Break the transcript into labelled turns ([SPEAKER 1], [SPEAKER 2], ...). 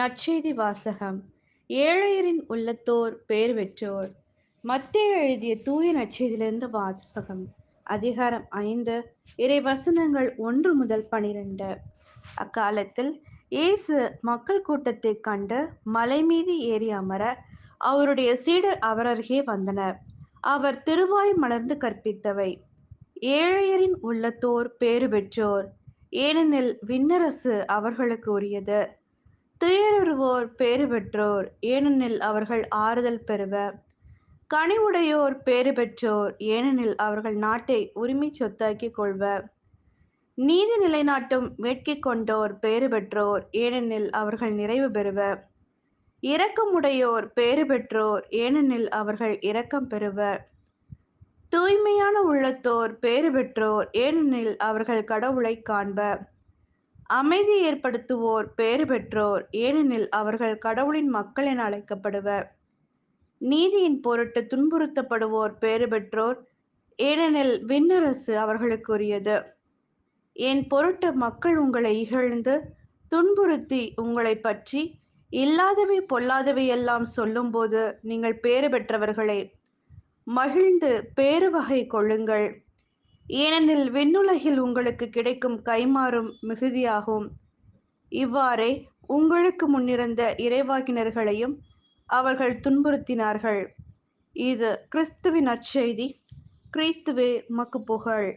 [SPEAKER 1] நற்செய்தி வாசகம் ஏழையரின் உள்ளத்தோர் பேர் பெற்றோர். மத்திய எழுதிய தூய நற்செய்தியிலிருந்து வாசகம். அதிகாரம் ஐந்து. இறை வசனங்கள் ஒன்று முதல் பனிரெண்டு. அக்காலத்தில் இயேசு மக்கள் கூட்டத்தை கண்டு மலை மீது ஏறி அமர அவருடைய சீடர் அவரருகே வந்தனர். அவர் திருவாய் மலர்ந்து கற்பித்தவை. ஏழையரின் உள்ளத்தோர் பேறு பெற்றோர். ஏனெனில் விண்ணரசு அவர்களுக்கு உரியது. துயருவோர் பேறு பெற்றோர் ஏனெனில் அவர்கள் ஆறுதல் பெறுவர் கனிவுடையோர் பேறு பெற்றோர் ஏனெனில் அவர்கள் நாட்டை உரிமை சொத்தாக்கிக் கொள்வர் நீதி நிலைநாட்டும் வேட்கை கொண்டோர் பேறு பெற்றோர் ஏனெனில் அவர்கள் நிறைவு பெறுவர் இரக்கமுடையோர் பேறு பெற்றோர் ஏனெனில் அவர்கள் இரக்கம் பெறுவர் தூய்மையான உள்ளத்தோர் பேறு பெற்றோர் ஏனெனில் அவர்கள் கடவுளை காண்பர் அமைதி ஏற்படுத்துவோர் பேறு பெற்றோர் ஏனெனில் அவர்கள் கடவுளின் மக்கள் என அழைக்கப்படுவர். நீதியின் பொருட்டு துன்புறுத்தப்படுவோர் பேறு பெற்றோர் ஏனெனில் விண்ணரசு அவர்களுக்கு உரியது என் பொருட்டு மக்கள் உங்களை இகழ்ந்து துன்புறுத்தி உங்களை பற்றி இல்லாதவை பொல்லாதவை எல்லாம் சொல்லும்போது நீங்கள் பேறு பெற்றவர்களே. மகிழ்ந்து பேறு வகை கொள்ளுங்கள். ஏனெனில் விண்ணுலகில் உங்களுக்கு கிடைக்கும் கைமாறும் மிகுதியாகும். இவ்வாறே உங்களுக்கு முன்னிருந்த இறைவாக்கினர்களையும் அவர்கள் துன்புறுத்தினார்கள். இது கிறிஸ்துவின் நற்செய்தி கிறிஸ்துவே மக்கு புகழ்